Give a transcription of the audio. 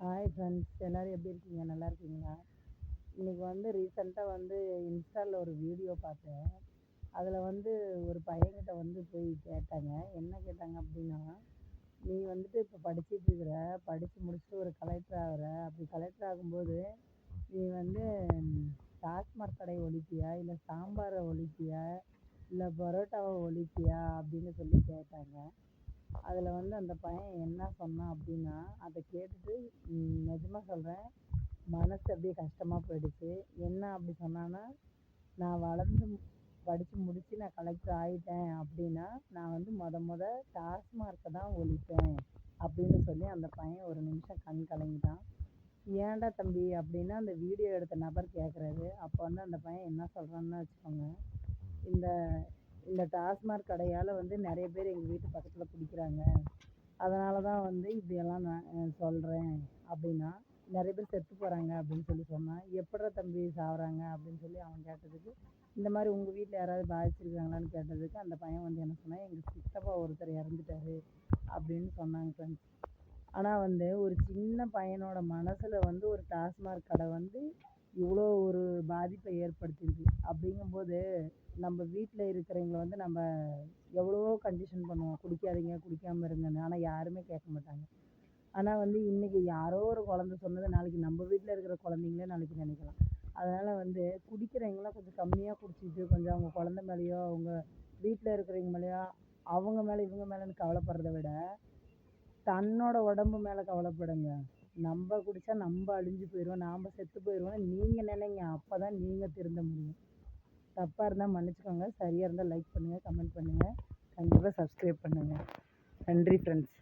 Hi friends எல்லோரும் எப்படி இருக்கீங்க? நல்லா இருக்கீங்களா? இன்றைக்கி வந்து ரீசெண்டாக வந்து இன்ஸ்டாவில் ஒரு வீடியோ பார்த்தேன். அதில் வந்து ஒரு பையன்கிட்ட வந்து போய் கேட்டாங்க. என்ன கேட்டாங்க அப்படின்னா நீ வந்துட்டு இப்போ படிச்சுட்டு இருக்கிற படித்து முடிச்சுட்டு ஒரு கலெக்டர் ஆகிற. அப்படி கலெக்டர் ஆகும்போது நீ வந்து டாஸ்மாக் கடையை ஒழிப்பியா? இல்லை சாம்பாரை ஒழிப்பியா? இல்லை பரோட்டாவை ஒழிப்பியா? அப்படின்னு சொல்லி கேட்டாங்க. அதில் வந்து அந்த பையன் என்ன சொன்னான் அப்படின்னா அதை கேட்டுட்டு நிஜமாக சொல்கிறேன் மனசு அப்படியே கஷ்டமாக போயிடுச்சு. என்ன அப்படி சொன்னான்னா நான் வளர்ந்து படித்து முடித்து நான் கலெக்டர் ஆகிட்டேன் அப்படின்னா நான் வந்து மொத மொத டாஸ்மார்க்கை தான் ஒழிப்பேன் அப்படின்னு சொல்லி அந்த பையன் ஒரு நிமிஷம் கண் கலங்கிட்டான். ஏன்டா தம்பி அப்படின்னா அந்த வீடியோ எடுத்த நபர் கேட்குறாரு அப்போ வந்து அந்த பையன் என்ன சொல்கிறான்னு வச்சுக்கோங்க. இந்த இந்த டாஸ்மாக் கடையால் வந்து நிறைய பேர் எங்கள் வீட்டு பக்கத்தில் பிடிக்கிறாங்க அதனால தான் வந்து இப்படியெல்லாம் நான் சொல்கிறேன் அப்படின்னா நிறைய பேர் செத்து போகிறாங்க அப்படின்னு சொல்லி சொன்னான் எப்படா தம்பி சாகுறாங்க அப்படின்னு சொல்லி அவன் கேட்டதுக்கு இந்த மாதிரி உங்கள் வீட்டில் யாராவது பாதிச்சிருக்காங்களான்னு கேட்டதுக்கு அந்த பையன் வந்து என்ன சொன்னால் எங்கள் சித்தப்பா ஒருத்தர் இறந்துட்டாரு அப்படின்னு சொன்னாங்க ஃப்ரெண்ட்ஸ் ஆனால் வந்து ஒரு சின்ன பையனோட மனசில் வந்து ஒரு டாஸ்மாக் கடை வந்து இவ்வளோ ஒரு பாதிப்பை ஏற்படுத்தியிருக்கு அப்படிங்கும்போது நம்ம வீட்டில் இருக்கிறவங்கள வந்து நம்ம எவ்வளவோ கண்டிஷன் பண்ணுவோம். குடிக்காதீங்க குடிக்காமல் இருங்கன்னு. ஆனால் யாருமே கேட்க மாட்டாங்க. ஆனால் வந்து இன்றைக்கி யாரோ ஒரு குழந்த சொன்னதை நாளைக்கு நம்ம வீட்டில் இருக்கிற குழந்தைங்களே நாளைக்கு நினைக்கலாம். அதனால் வந்து குடிக்கிறவங்களாம் கொஞ்சம் கம்மியாக குடிச்சிட்டு கொஞ்சம் அவங்க குழந்த மேலேயோ அவங்க வீட்டில் இருக்கிறவங்க மேலேயோ அவங்க மேலே இவங்க மேலேன்னு கவலைப்படுறத விட தன்னோட உடம்பு மேலே கவலைப்படுங்க. நம்ம குடித்தா நம்ம அழிஞ்சு போயிடுவோம் நாம் செத்து போயிடுவோம்னு நீங்கள் நினைங்க. அப்போ தான் நீங்கள் திருந்த முடியும். தப்பாக இருந்தால் மன்னிச்சுக்கோங்க. சரியாக இருந்தால் லைக் பண்ணுங்கள் கமெண்ட் பண்ணுங்கள் கண்டிப்பாக சப்ஸ்கிரைப் பண்ணுங்கள் நன்றி ஃப்ரெண்ட்ஸ்